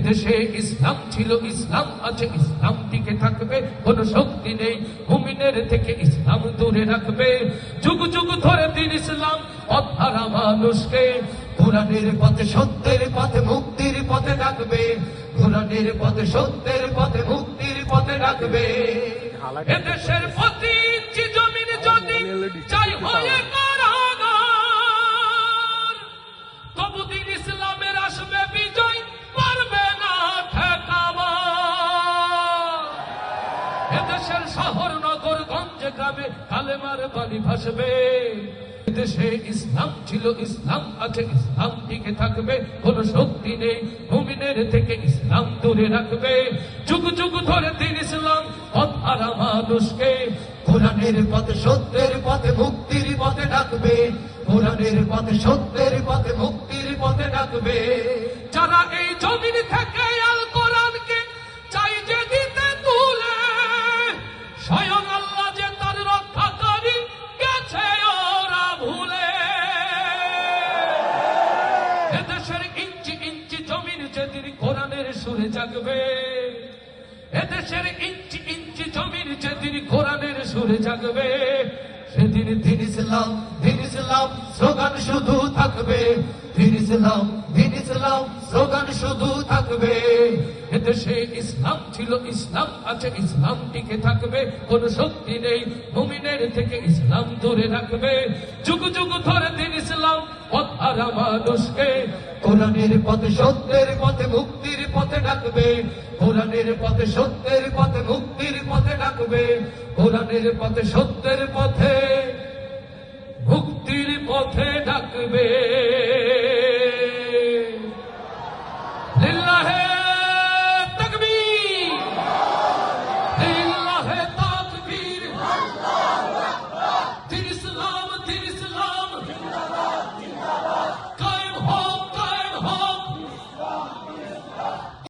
এদেশে ইসলাম ছিল ইসলাম আছে ইসলাম টিকে থাকবে কোন শক্তি নেই। মুমিনের থেকে ইসলাম দূরে রাখবে। যুগ যুগ ধরে দিন ইসলাম অধারা মানুষকে। কোরআনের পথে সত্যের পথে মুক্তির পথে ডাকবে। কোরআনের পথে সত্যের পথে মুক্তির পথে রাখবে এদেশের প্রতি এদেশের শহর নগর গঞ্জ গ্রামে কালেমার বাণী ভাসবে। দেশে ইসলাম ছিল ইসলাম, আছে ইসলাম, টিকে থাকবে, কোন শক্তি নেই। মুমিনের থেকে ইসলাম দূরে রাখবে। যুগ যুগ ধরে দিন ইসলাম অধারা মানুষকে। কোরআনের পথে সত্যের পথে মুক্তির পথে ডাকবে। কোরআনের পথে সত্যের পথে মুক্তির পথে ডাকবে। যারা এই জমিন এদেশের ইঞ্চি ইঞ্চি জমিন যেদিন কোরআনের সুরে জাগবে, এদেশের ইঞ্চি ইঞ্চি জমিন যেদিন কোরআনের সুরে জাগবে সেদিন দিন ইসলাম দিন ইসলাম, স্লোগান শুধু থাকবে। দিন ইসলাম দিন ইসলাম, স্লোগান শুধু থাকবে। এদেশে ইসলাম ছিল ইসলাম, আছে ইসলাম টিকে থাকবে। কোন শক্তি নেই, মুমিনের থেকে ইসলাম দূরে রাখবে। যুগ যুগ ধরে দিন ইসলাম অধারা মানুষকে কোরআনের পথে, সত্যের পথে, মুক্তির পথে ডাকবে। কোরআনের পথে, সত্যের পথে, মুক্তির পথে ডাকবে। কোরআনের পথে, সত্যের পথে মুক্তির পথে ডাকবে